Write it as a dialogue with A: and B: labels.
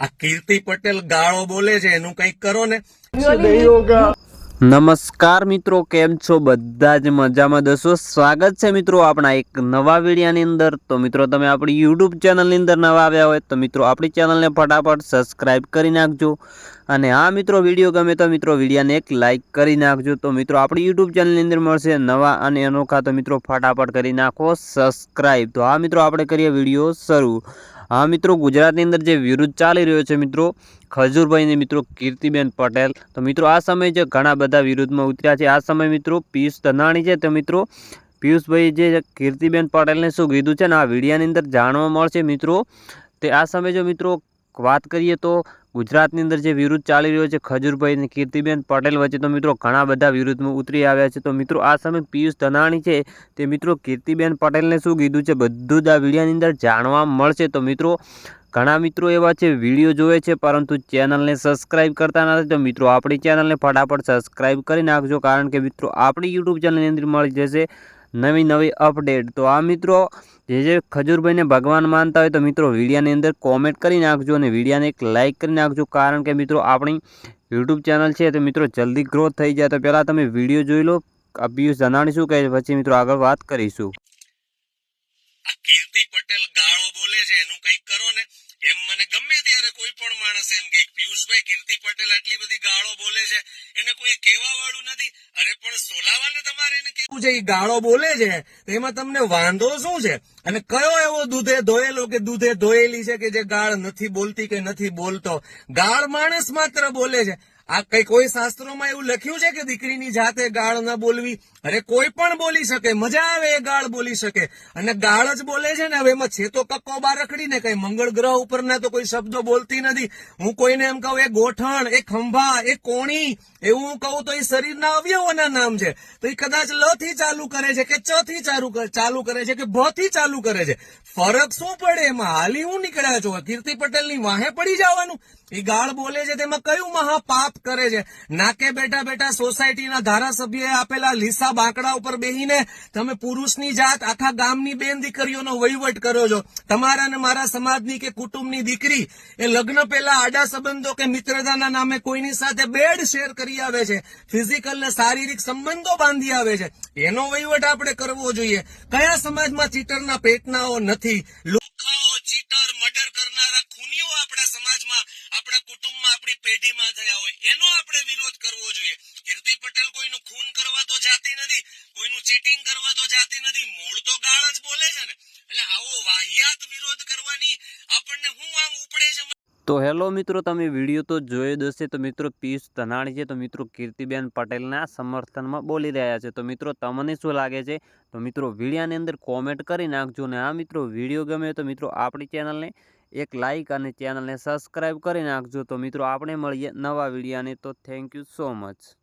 A: આ કીર્તિ પટેલ ગાળો બોલે છે, એનું કંઈક કરો ને.
B: નમસ્કાર મિત્રો, કેમ છો? બધા જ મજામાં દસો. સ્વાગત છે મિત્રો આપણા એક નવા વિડીયાની અંદર. તો મિત્રો, તમે આપણી યુટ્યુબ ચેનલની અંદર નવા આવ્યા હોય તો મિત્રો, આપણી ચેનલને ફટાફટ સબસ્ક્રાઈબ કરી નાખજો. અને આ મિત્રો, વીડિયો ગમે તો મિત્રો, વિડીયાને એક લાઇક કરી નાખજો. તો મિત્રો, આપણી યુટ્યુબ ચેનલની અંદર મળશે નવા અને અનોખા. તો મિત્રો, ફટાફટ કરી નાખો સબસ્ક્રાઈબ તો આ મિત્રો, આપણે કરીએ વીડિયો શરૂ. હા મિત્રો, ગુજરાતની અંદર જે વિરુદ્ધ ચાલી રહ્યો છે મિત્રો, ખજૂરભાઈને મિત્રો કીર્તિબેન પટેલ. તો મિત્રો, આ સમયે જે ઘણા બધા વિરુદ્ધમાં ઉતર્યા છે. આ સમયે મિત્રો, પિયુષ ધનાણી છે. તો મિત્રો, પિયુષભાઈ જે કીર્તિબેન પટેલને શું કીધું છે ને, આ વિડીયાની અંદર જાણવા મળશે મિત્રો. તે આ સમયે જો મિત્રો, વાત કરીએ તો ગુજરાતની અંદર જે વિરુદ્ધ ચાલી રહ્યો છે ખજૂરભાઈ અને કીર્તિબેન પટેલ વચ્ચે, તો મિત્રો ઘણા બધા વિરુદ્ધમાં ઉતરી આવ્યા છે. તો મિત્રો આ સમયે પિયુષ ધનાણી છે, તે મિત્રો કીર્તિબેન પટેલને શું કીધું છે બધું જ આ વિડીયાની અંદર જાણવા મળશે. તો મિત્રો ઘણા મિત્રો એવા છે, વીડિયો જોવે છે, પરંતુ ચેનલને સબસ્ક્રાઇબ કરતા નથી. તો મિત્રો આપણી ચેનલને ફટાફટ સબસ્ક્રાઇબ કરી નાખજો, કારણ કે મિત્રો આપણી યુટ્યુબ ચેનલની અંદર મળી જશે. નવી નવી અપડેટ. તો આ મિત્રો, જે જે ખજૂરભાઈને ભગવાન માનતા હોય તો મિત્રો વિડીયાની અંદર કોમેન્ટ કરી નાખજો અને વિડીયાને એક લાઇક કરી નાખજો. કારણ કે મિત્રો આપણી યુટ્યુબ ચેનલ છે તો મિત્રો જલ્દી ગ્રોથ થઈ જાય. તો પહેલાં તમે વીડિયો જોઈ લો અભ્યુસ જણાવીશું છે પછી મિત્રો આગળ વાત કરીશું.
A: આ પટેલ ગાળો બોલે છે, એનું કંઈક કરો ને. એમ મને ગમે ત્યારે કોઈ પણ માણસ એમ કે, પિયુષભાઈ, કીર્તિ પટેલ આટલી બધી ગાળો બોલે છે, એને કોઈ કહેવા વાળું નથી. અરે, પણ સોલાવાને તમારે એને કેવું છે એ ગાળો બોલે છે? એમાં તમને વાંધો શું છે? અને કયો એવો દૂધે ધોયેલો કે દૂધે ધોયેલી છે કે જે ગાળ નથી બોલતી કે નથી બોલતો? ગાળ માણસ માત્ર બોલે છે. આ કઈ કોઈ શાસ્ત્રોમાં એવું લખ્યું છે કે દીકરીની જાતે ગાળ ન બોલવી? અરે કોઈ પણ બોલી શકે, મજા આવે એ ગાળ બોલી શકે. અને ગાળ જ બોલે છે ને, હવે એમાં છે તો કક્કો બાર રખડીને કઈ મંગળ ગ્રહ ઉપરના તો કોઈ શબ્દો બોલતી નથી. હું કોઈને એમ કહું, એ ગોઠણ, એ ખંભા, એ કોણી, એવું હું કહું તો એ શરીરના અવયવોના નામ છે. તો એ કદાચ લ થી ચાલુ કરે છે કે ચ થી ચાલુ ચાલુ કરે છે કે ભ થી ચાલુ કરે છે. ફરક શું પડે એમાં? હાલી હું નીકળ્યા છો? કીર્તિ પટેલની વાહે પડી જવાનું. એ ગાળ બોલે છે તેમાં કયું મહાપાપ કરે છે. નાકે બેઠા બેઠા સોસાયટીના ધારાસભ્યએ આપેલા લીસા બાંકડા ઉપર બેહીને તમે પુરુષની જાત આખા ગામની બેન દીકરીઓનો વહીવટ કર્યો છો. તમારા અને મારા સમાજની કે કુટુંબની દીકરી એ લગ્ન પહેલા આડા સંબંધો કે મિત્રતાના નામે કોઈની સાથે બેડ શેર કરી આવે છે. ફિઝિકલ ને શારીરિક સંબંધો બાંધી આવે છે. એનો વહીવટ આપણે કરવો જોઈએ. કયા સમાજમાં ચીટરના પેટનાઓ નથી? આપણી પેઢીમાં થયા હોય, એનો આપણે વિરોધ કરવો જોઈએ. કીર્તિ પટેલ કોઈનું ખૂન કરવા તો જાતી નથી, કોઈનું ચીટિંગ કરવા તો જાતી નથી. મૂળ તો ગાળ જ બોલે છે ને. એટલે આવો વાહિયાત વિરોધ કરવાની આપણને હું આમ ઉપડે છે?
B: તો હેલો મિત્રો, તમે વીડિયો તો જોઈ જ તો મિત્રો, પિયુષ ધનાણી છે. તો મિત્રો, કીર્તિબેન પટેલના સમર્થનમાં બોલી રહ્યા છે. તો મિત્રો, તમને શું લાગે છે? તો મિત્રો, વિડીયાની અંદર કોમેન્ટ કરી નાખજો ને. આ મિત્રો, વીડિયો ગમે તો મિત્રો, આપણી ચેનલને એક લાઇક અને ચેનલને સબસ્ક્રાઈબ કરી નાખજો. તો મિત્રો, આપણે મળીએ નવા વિડીયાને. તો થેન્ક યુ સો મચ